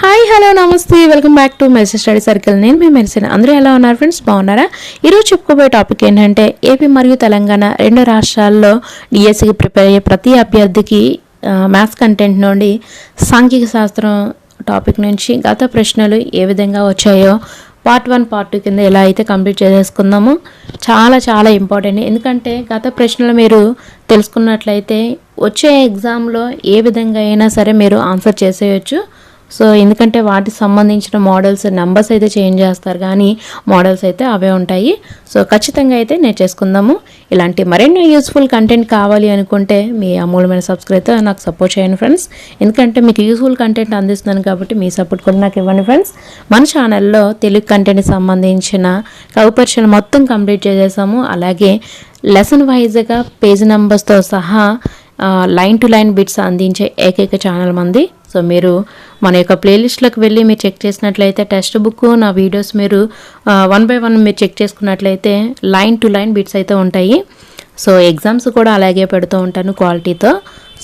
Hi hello నమస్తే. Welcome back to message study circle నేను మీ మెరిసిన అందరూ ఎలా ఉన్నారు ఫ్రెండ్స్ బాగున్నారా? ఈరోజు చెప్పుకోబోయే టాపిక్ ఏంటంటే ఏపీ మరియు తెలంగాణ రెండు రాష్ట్రాల్లో డిఎస్సికి ప్రిపేర్ అయ్యే ప్రతి అభ్యర్థికి మ్యాథ్స్ కంటెంట్ నుండి సాంఘిక శాస్త్రం టాపిక్ నుంచి గత ప్రశ్నలు ఏ విధంగా వచ్చాయో పార్ట్ వన్ పార్ట్ టూ కింద ఎలా అయితే కంప్లీట్ చేసేసుకుందామో. చాలా చాలా ఇంపార్టెంట్ ఎందుకంటే గత ప్రశ్నలు మీరు తెలుసుకున్నట్లయితే వచ్చే ఎగ్జామ్లో ఏ విధంగా అయినా సరే మీరు ఆన్సర్ చేసేయచ్చు. సో ఎందుకంటే వాటికి సంబంధించిన మోడల్స్ నెంబర్స్ అయితే చేంజ్ చేస్తారు. కానీ మోడల్స్ అయితే అవే ఉంటాయి. సో ఖచ్చితంగా అయితే నేర్చేసుకుందాము ఇలాంటి మరెన్నో యూస్ఫుల్ కంటెంట్ కావాలి అనుకుంటే మీ అమూలమైన సబ్స్క్రైబ్ నాకు సపోర్ట్ చేయండి ఫ్రెండ్స్. ఎందుకంటే మీకు యూస్ఫుల్ కంటెంట్ అందిస్తున్నాను కాబట్టి మీ సపోర్ట్ కూడా నాకు ఇవ్వండి ఫ్రెండ్స్. మన ఛానల్లో తెలుగు కంటెంట్కి సంబంధించిన కౌపర్షన్ మొత్తం కంప్లీట్ చేసేసాము. అలాగే లెసన్ వైజ్గా పేజ్ నెంబర్స్తో సహా లైన్ టు లైన్ బిట్స్ అందించే ఏకైక ఛానల్ మంది సో మీరు మన యొక్క ప్లేలిస్ట్లోకి వెళ్ళి మీరు చెక్ చేసినట్లయితే టెక్స్ట్ బుక్ నా వీడియోస్ మీరు వన్ బై వన్ మీరు చెక్ చేసుకున్నట్లయితే లైన్ టు లైన్ బిట్స్ అయితే ఉంటాయి. సో ఎగ్జామ్స్ కూడా అలాగే పెడుతూ ఉంటాను క్వాలిటీతో.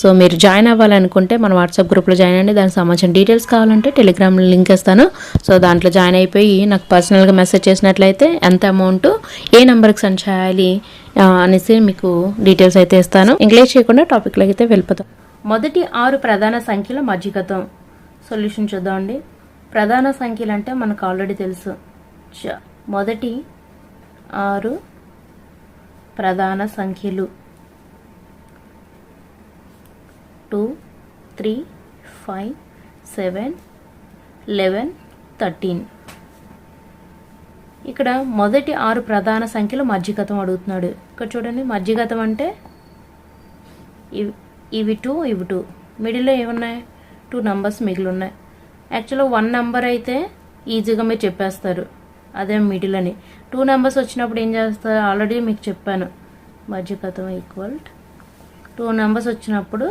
సో మీరు జాయిన్ అవ్వాలనుకుంటే మన వాట్సాప్ గ్రూప్లో జాయిన్ అండి దానికి సంబంధించిన డీటెయిల్స్ కావాలంటే టెలిగ్రామ్ లింక్ ఇస్తాను. సో దాంట్లో జాయిన్ అయిపోయి నాకు పర్సనల్గా మెసేజ్ చేసినట్లయితే ఎంత అమౌంట్ ఏ నెంబర్కి సెండ్ చేయాలి అనేసి మీకు డీటెయిల్స్ అయితే ఇస్తాను. ఇంగ్లీష్ చేయకుండా టాపిక్లోకి అయితే వెళ్ళిపోతాం. మొదటి ఆరు ప్రధాన సంఖ్యల మధ్యగతం సొల్యూషన్ చూద్దామండి ప్రధాన సంఖ్యలు అంటే మనకు ఆల్రెడీ తెలుసు. చ- మొదటి ఆరు ప్రధాన సంఖ్యలు. Two three five seven eleven thirteen ఇక్కడ మొదటి ఆరు ప్రధాన సంఖ్యలు మధ్యగతం అడుగుతున్నాడు. ఇక్కడ చూడండి మధ్యగతం అంటే ఇవి టూ ఇవి టూ. మిడిల్లో ఏమున్నాయి? టూ నంబర్స్ మిగిలి ఉన్నాయి యాక్చువల్గా వన్ నెంబర్ అయితే ఈజీగా మీరు చెప్పేస్తారు. అదే మిడిల్ అని టూ నెంబర్స్ వచ్చినప్పుడు ఏం చేస్తారు? ఆల్రెడీ మీకు చెప్పాను. మధ్యగతం ఈక్వల్ టూ నెంబర్స్ వచ్చినప్పుడు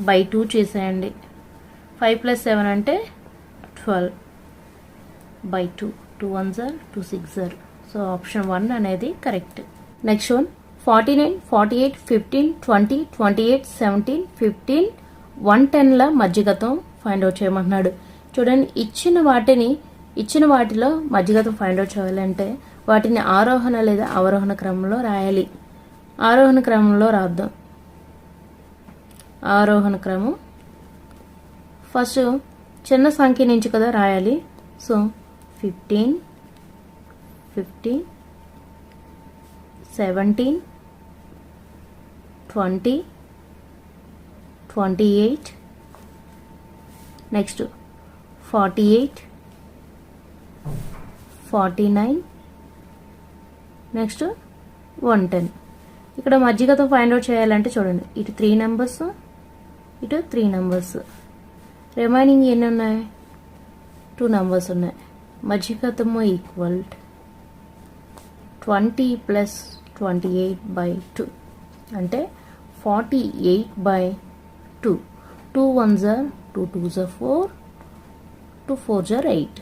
బై టూ చేసేయండి. ఫైవ్ ప్లస్ సెవెన్ అంటే twelve. By two two one jar two six జార్. సో ఆప్షన్ వన్ అనేది correct. Next one. Forty nine forty eight fifteen twenty twenty eight seventeen fifteen one టెన్ల మధ్యగతం find out చేయమంటున్నాడు. చూడండి ఇచ్చిన వాటిని ఇచ్చిన వాటిలో మధ్యగతం ఫైండ్ అవుట్ చేయాలంటే వాటిని ఆరోహణ లేదా అవరోహణ క్రమంలో రాయాలి. ఆరోహణ క్రమంలో రాద్దాం. ఆరోహణ క్రమం. ఫస్ట్ చిన్న సంఖ్య నుంచి కదా రాయాలి. So fifteen fifteen seventeen twenty twenty eight next forty eight forty nine next one ten ఇక్కడ మజ్జిగతో ఫైండ్ అవుట్ చేయాలంటే చూడండి. ఇటు త్రీ నెంబర్స్ ఇటు త్రీ నెంబర్స్ రిమైనింగ్ ఎన్ని ఉన్నాయి? టూ నెంబర్స్ ఉన్నాయి. మజ్జిగతము equal twenty plus twenty eight by two అంటే forty eight by two two one jar two two జార్ ఫోర్ టూ ఫోర్ జార్ ఎయిట్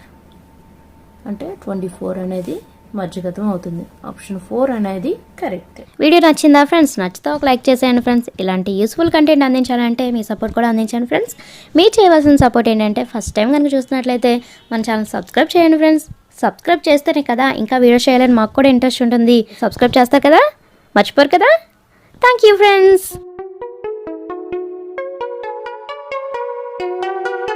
అంటే ట్వంటీ ఫోర్ అనేది మధ్యగతం అవుతుంది. ఆప్షన్ ఫోర్ అనేది కరెక్ట్ వీడియో నచ్చిందా ఫ్రెండ్స్? నచ్చితే ఒక లైక్ చేసేయండి ఫ్రెండ్స్. ఇలాంటి యూస్ఫుల్ కంటెంట్ అందించాలంటే మీ సపోర్ట్ కూడా అందించండి ఫ్రెండ్స్. మీరు చేయవలసిన సపోర్ట్ ఏంటంటే ఫస్ట్ టైం కనుక చూస్తున్నట్లయితే మన ఛానల్ సబ్స్క్రైబ్ చేయండి ఫ్రెండ్స్. సబ్స్క్రైబ్ చేస్తేనే కదా ఇంకా వీడియో చేయాలని మాకు కూడా ఇంట్రెస్ట్ ఉంటుంది. సబ్స్క్రైబ్ చేస్తారు కదా? మర్చిపోరు కదా? Thank you, friends.